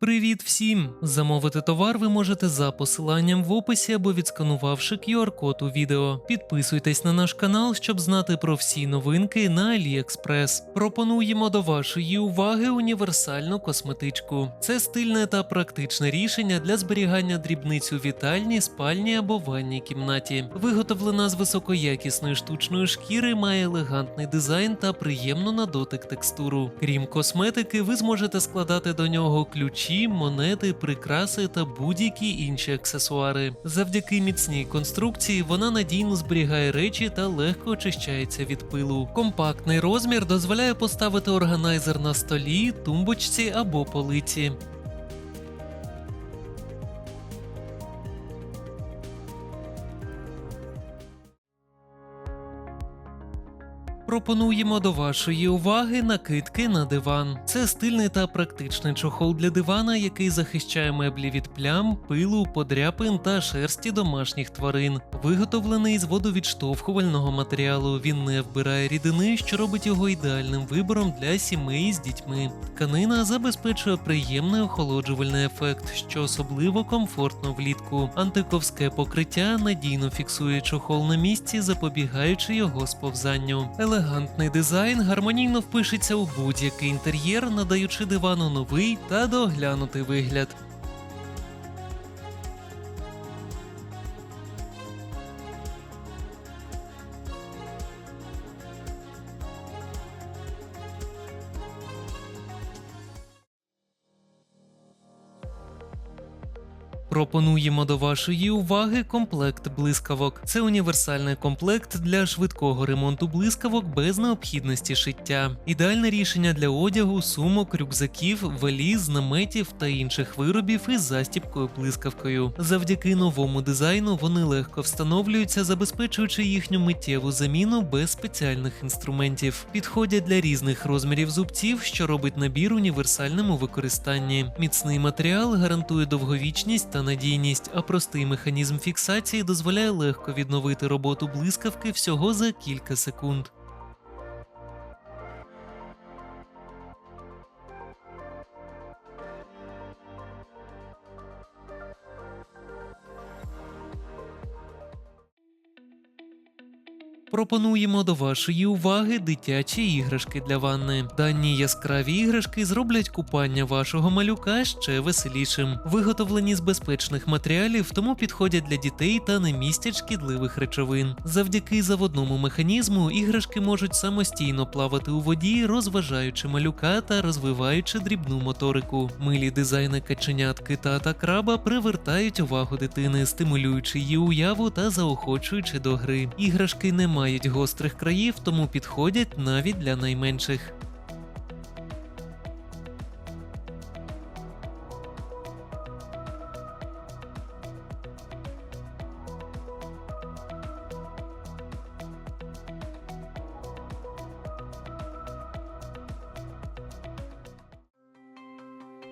Привіт всім! Замовити товар ви можете за посиланням в описі або відсканувавши QR-код у відео. Підписуйтесь на наш канал, щоб знати про всі новинки на AliExpress. Пропонуємо до вашої уваги універсальну косметичку. Це стильне та практичне рішення для зберігання дрібниць у вітальні, спальні або ванній кімнаті. Виготовлена з високоякісної штучної шкіри, має елегантний дизайн та приємну на дотик текстуру. Крім косметики, ви зможете складати до нього ключі, монети, прикраси та будь-які інші аксесуари. Завдяки міцній конструкції вона надійно зберігає речі та легко очищається від пилу. Компактний розмір дозволяє поставити органайзер на столі, тумбочці або полиці. Пропонуємо до вашої уваги накидки на диван. Це стильний та практичний чохол для дивана, який захищає меблі від плям, пилу, подряпин та шерсті домашніх тварин. Виготовлений з водовідштовхувального матеріалу. Він не вбирає рідини, що робить його ідеальним вибором для сімей з дітьми. Тканина забезпечує приємний охолоджувальний ефект, що особливо комфортно влітку. Антиковське покриття надійно фіксує чохол на місці, запобігаючи його сповзанню. Елегантний дизайн гармонійно впишеться у будь-який інтер'єр, надаючи дивану новий та доглянутий вигляд. Пропонуємо до вашої уваги комплект блискавок. Це універсальний комплект для швидкого ремонту блискавок без необхідності шиття. Ідеальне рішення для одягу, сумок, рюкзаків, валіз, наметів та інших виробів із застіпкою блискавкою. Завдяки новому дизайну вони легко встановлюються, забезпечуючи їхню миттєву заміну без спеціальних інструментів. Підходять для різних розмірів зубців, що робить набір універсальним у використанні. Міцний матеріал гарантує довговічність та надійність, а простий механізм фіксації дозволяє легко відновити роботу блискавки всього за кілька секунд. Пропонуємо до вашої уваги дитячі іграшки для ванни. Дані яскраві іграшки зроблять купання вашого малюка ще веселішим. Виготовлені з безпечних матеріалів, тому підходять для дітей та не містять шкідливих речовин. Завдяки заводному механізму іграшки можуть самостійно плавати у воді, розважаючи малюка та розвиваючи дрібну моторику. Милі дизайни каченят, кита та краба привертають увагу дитини, стимулюючи її уяву та заохочуючи до гри. Іграшки не мають гострих країв, тому підходять навіть для найменших.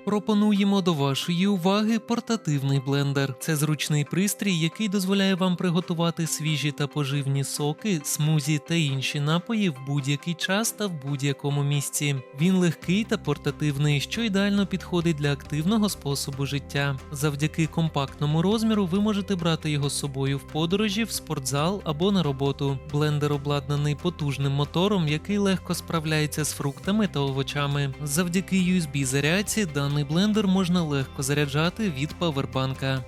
Пропонуємо до вашої уваги портативний блендер. Це зручний пристрій, який дозволяє вам приготувати свіжі та поживні соки, смузі та інші напої в будь-який час та в будь-якому місці. Він легкий та портативний, що ідеально підходить для активного способу життя. Завдяки компактному розміру ви можете брати його з собою в подорожі, в спортзал або на роботу. Блендер обладнаний потужним мотором, який легко справляється з фруктами та овочами. Завдяки USB зарядці даний блендер можна легко заряджати від павербанка.